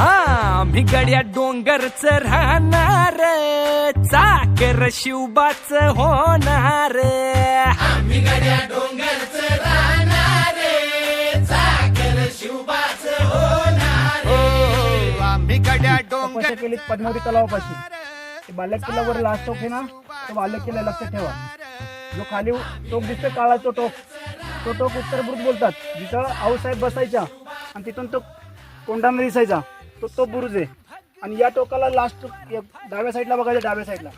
आम्ही गड्या डोंगर च राहणार चाकर शिवबाच होणार आम्ही गड्या डोंगर तपस्या केली पद्मावती तलावापाशी. ते बालेक किल्ल्यावर लास्ट टोक आहे ना तो बालेक किल्ला लक्षात ठेवा. जो खाली टोक दिसतोय काळा तो टोक. तो टोक उत्तर बुरुज बोलतात. जिथं आऊसाहेब बसायच्या आणि तिथून तो कोंडाणा दिसायचा तो तो बुरुज आहे. आणि या टोकाला लास्ट डाव्या साईडला बघायचं डाव्या साईडला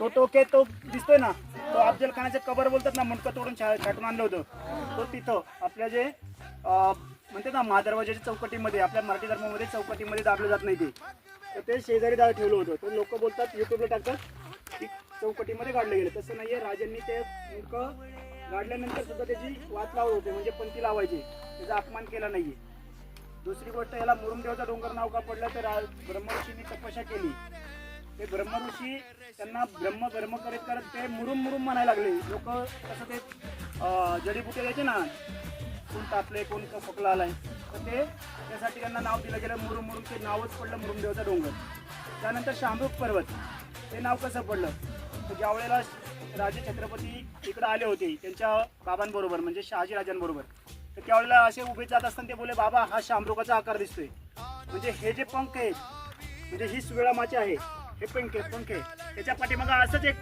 तो टोक आहे तो दिसतोय ना तो अफजल खानाचे कबर बोलतात ना मुंडकं तोडून छा- छाटून आणलं होतं. तो तिथं आपल्या जे म्हणते ना महादरवाजाच्या चौकटीमध्ये आपल्या मराठी धर्मामध्ये चौकटीमध्ये दाबलं जात नाही ते. तर ते शेजारी दादा ठेवलं होतं. तर लोक बोलतात युट्यूबला टाकतात. की चौकटीमध्ये काढलं गेलं. तसं नाहीये राजांनी ते मुंडकं गाडल्यानंतर सुद्धा त्याची वाद लावत होते म्हणजे पंथी लावायची. त्याचा अपमान केला नाहीये. दुसरी गोष्ट याला मुरुमदेवाचा डोंगर नाव का पडलं? तर रा- ब्रह्मऋषींनी तपस्या केली. ते ब्रह्मऋषी त्यांना ब्रह्म ब्रह्म करत करत ते मुरुम मुरुम म्हणायला लागले. लोक कसं ते जडीबुटे द्यायचे ना कोण तापले कोण फकला आला आलाय. तर ते त्यासाठी त्यांना नाव दिलं गेलं मुरुम मुरुम ते नावच पडलं मुरुमदेवचा डोंगर. त्यानंतर शामरूप पर्वत ते नाव कसं पडलं? तर ज्या वेळेला राजे छत्रपती इकडं आले होते त्यांच्या बाबांबरोबर म्हणजे शहाजी राजांबरोबर तर त्यावेळेला असे उभे जात असताना ते बोले बाबा हा शामरुखाचा आकार दिसतोय. म्हणजे हे जे पंख आहे म्हणजे ही सुवेळा माची आहे हे पंख आहे पंख आहे त्याच्या पाठीमागं असंच एक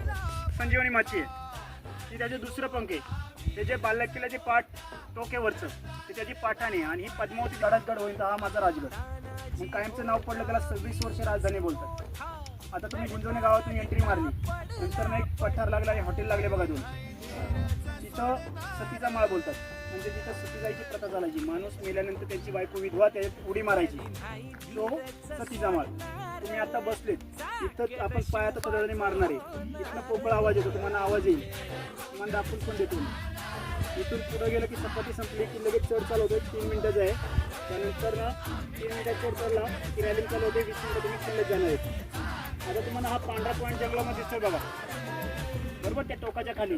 संजीवनी माची आहे. ती त्याचे दुसरं पंख आहे. ते जे बाल्यकिल्ल्याची पाठ टोकेवरचं ते त्याची पाठाणी आणि ही पद्मावती गडातगड होईल हा माझा राजगड. मग कायमचं नाव पडलं त्याला सव्वीस वर्ष राजधानी बोलतात. आता तुम्ही गुंजवणे गावातून एंट्री मारली. नंतर मग एक पठार लागला आणि हॉटेल लागले बघा दोन. तिथं सतीचा माळ बोलतात. म्हणजे तिथं सती जायची प्रथा चालायची माणूस मेल्यानंतर त्यांची बायको विधवा त्यात उडी मारायची. तो सतीचा माळ. तुम्ही आता बसलेत. इथं आपण पायात पदराने मारणार आहे. इथनं पोकळा आवाज येतो तुम्हाला आवाज येईल. तुम्हाला दाखवून पण देतो? मी. इथून पुढं गेलं की चपाती संपली की लगेच चढ चालू होतं तीन मिनिटाचं आहे. त्यानंतर ना तीन मिनटात चढ चालला की रॅलिंग चालू होते. वीस मिनटं तुम्ही शिल्लक जाणार आहेत. आता तुम्हाला हा पांढरा पॉईंट जंगलामध्ये दिसतोय बघा. बरोबर त्या टोकाच्या खाली.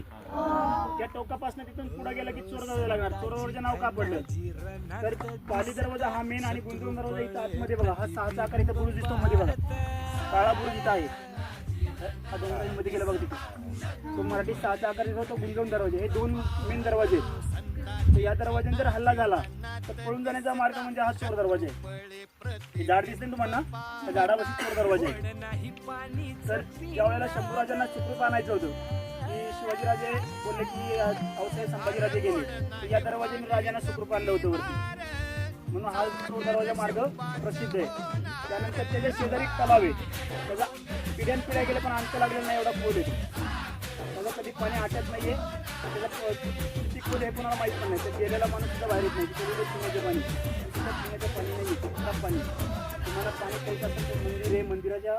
त्या टोकापासून तिथून पुढे गेलं की चोर दरवाजा लागणार. चोरावरचं नाव का पडलं तर पाली दरवाजा हा मेन आणि गुंतवून दरवाजा इथं आतमध्ये बघा. हा सहाचा आकार इथं बुरुज दिसतो मध्ये बघा. काळा बुरुज इथं आहे. हा डोंगरांमध्ये गेला बघा तिथे. तो मराठी सहाचा आकार तो गुंजवून दरवाजे हे दोन मेन दरवाजे आहेत. तर या दरवाज्याने जर हल्ला झाला तर पळून जाण्याचा मार्ग म्हणजे हा चोर दरवाजा आहे. हे झाड दिसते ना तुम्हाला? त्या झाडापासून चोर दरवाजा आहे. तर ज्या वेळेला शंभूराजांना सुखरूप आणायचं होतं की शिवाजीराजे बोलले की अवसाहेब संभाजीराजे गेले. या दरवाजाने राजांना सुखरूप आणलं होतं वरती. म्हणून हा चोर दरवाजा मार्ग प्रसिद्ध आहे. त्यानंतर त्याच्या शेजारी तलाव आहे. त्याचा पिढ्यान पिढ्या गेलं पण अंत लागलेला नाही एवढा खोल आहे. त्याला कधी पाणी आटत नाहीये. त्याला किती खोल आहे कोणाला माहीत पण नाही. तर गेलेला माणूस सुद्धा बाहेर येत नाही. तिथे पिण्याचे पाणी. तिथं पिण्याचं पाणी नाही. खराब पाणी. तुम्हाला पाणी प्यायचं असेल तर मंदिर आहे मंदिराच्या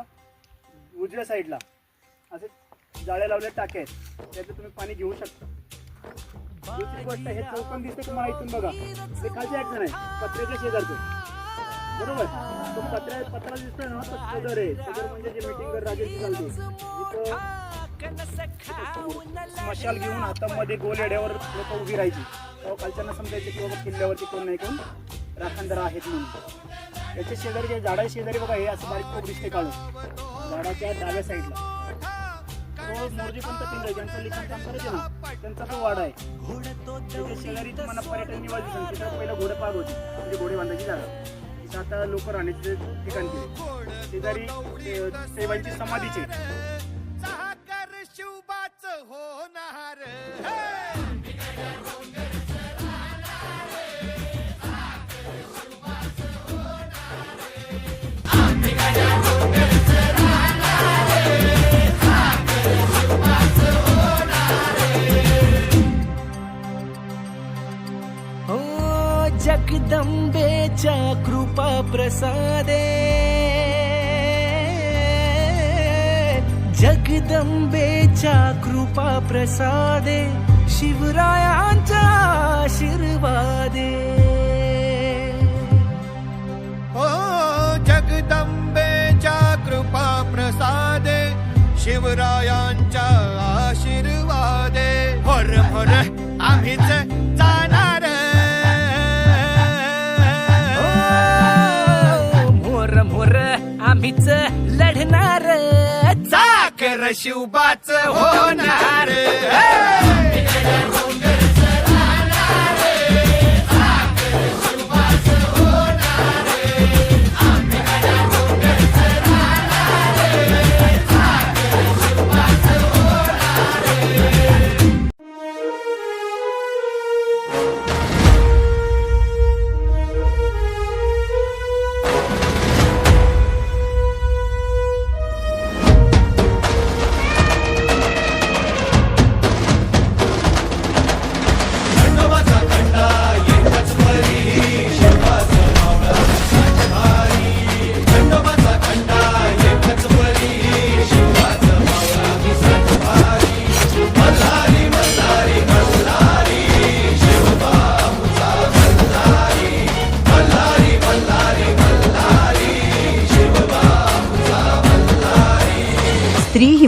उजव्या साईडला. असे जाळ्या लावल्या टाक्या आहेत. त्याचं तुम्ही पाणी घेऊ शकता. दुसरी गोष्ट हे चौकन दिसते तुम्हाला इथून बघा. ते खालचे ऍक्शन आहे पत्र्याच्या शेजारचं. बरोबर. तो पत्र्या पत्रा दिसतोय ना तो सदर आहे. सदर म्हणजे जे मिटिंग राजाची चालते मशाल घेऊन हातामध्ये गोल येड्यावर लोक उभी राहायची. तेव्हा खालच्यांना समजायचं की बाबा किल्ल्यावरती कोण नाही कोण? राखणदार आहेत म्हणून. याच्या शेजारी जे झाडा शेजारी बघा हे असं बारीक खूप दिसते काढून झाडाच्या डाव्या साईडला तो मोरजी पंत पिंड ज्यांचं लिखाण काम करायचे ना त्यांचा तो वाडा आहे. शेजारी तुम्हाला पर्यटन निवास दिसेल तिथं पहिलं घोडे पार होती. म्हणजे घोडे बांधायची जागा. तिथं आता लोक राहण्याचे ठिकाण केले. शेजारी सेवांची समाधीचे. चाकर शिवबाच कृपा प्रसादे जगदंबेच्या कृपा प्रसादे शिवरायांच्या आशीर्वादे। ओ जगदंबेच्या कृपा प्रसादे शिवरायांच्या आशीर्वादे। हर हर आम्हीच शिवबाच होणार.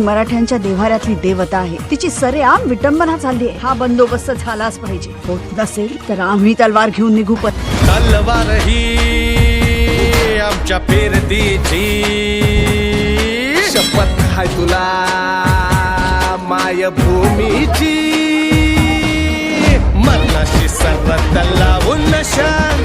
मराठ्यांच्या देव्हाऱ्यातली देवता आहे. तिची सरेआम विटंबना चालली आहे. हा बंदोबस्त झालाच पाहिजे. होत नसेल तर आम्ही तलवार घेऊन निघू पण. तलवार ही आमच्या पेरतीची शपथ हाय तुला मायभूमीची. मरणाशी सर्व लावून शान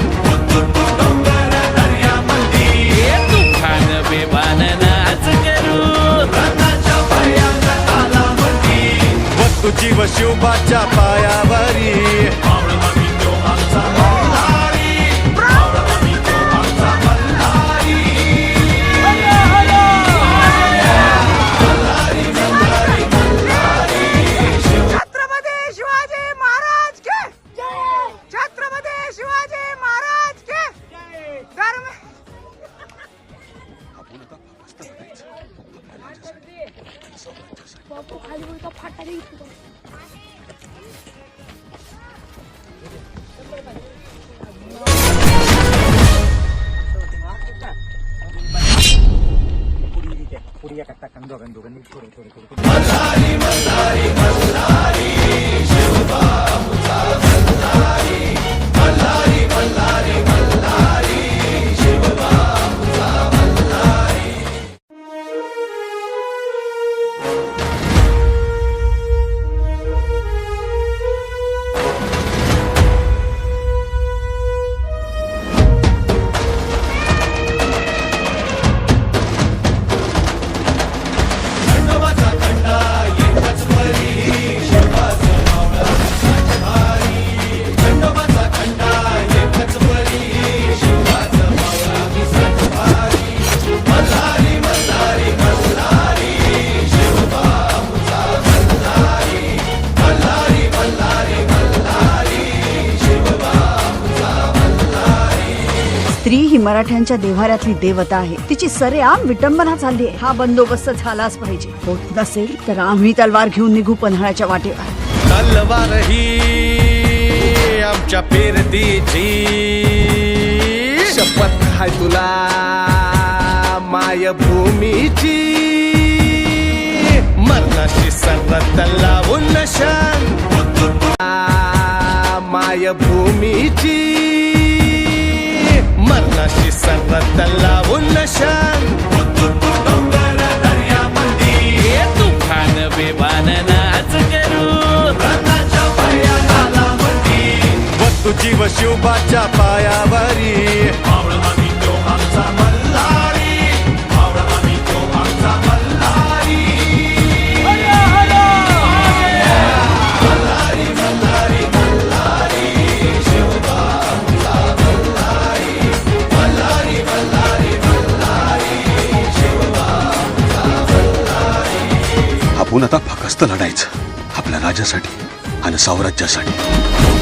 जीव तुझी शिवबाच्या पायावरी. दोघांनी दोघांनी थोडं थोडं थोडं स्त्री ही मराठ्यांच्या देव्हाऱ्यातली देवता आहे. तिची सरेआम विटंबना झाली आहे. हा बंदोबस्त झालाच पाहिजे. होत नसेल तर आम्ही तलवार घेऊन निघू पन्हाळ्याच्या वाटेवर. तलवार ही आमच्या पेरतीची. शपथ हाय तुला मायभूमीची. मरणाशी सरत लावून शान मायभूमीची. अन्नाशी सर्वात लावून नशान तुफान बेवान नाच करू. तुझी व शिवबाच्या पायावरी. आपण आता फकस्त लढायचं. आपल्या राजासाठी आणि साम्राज्यासाठी.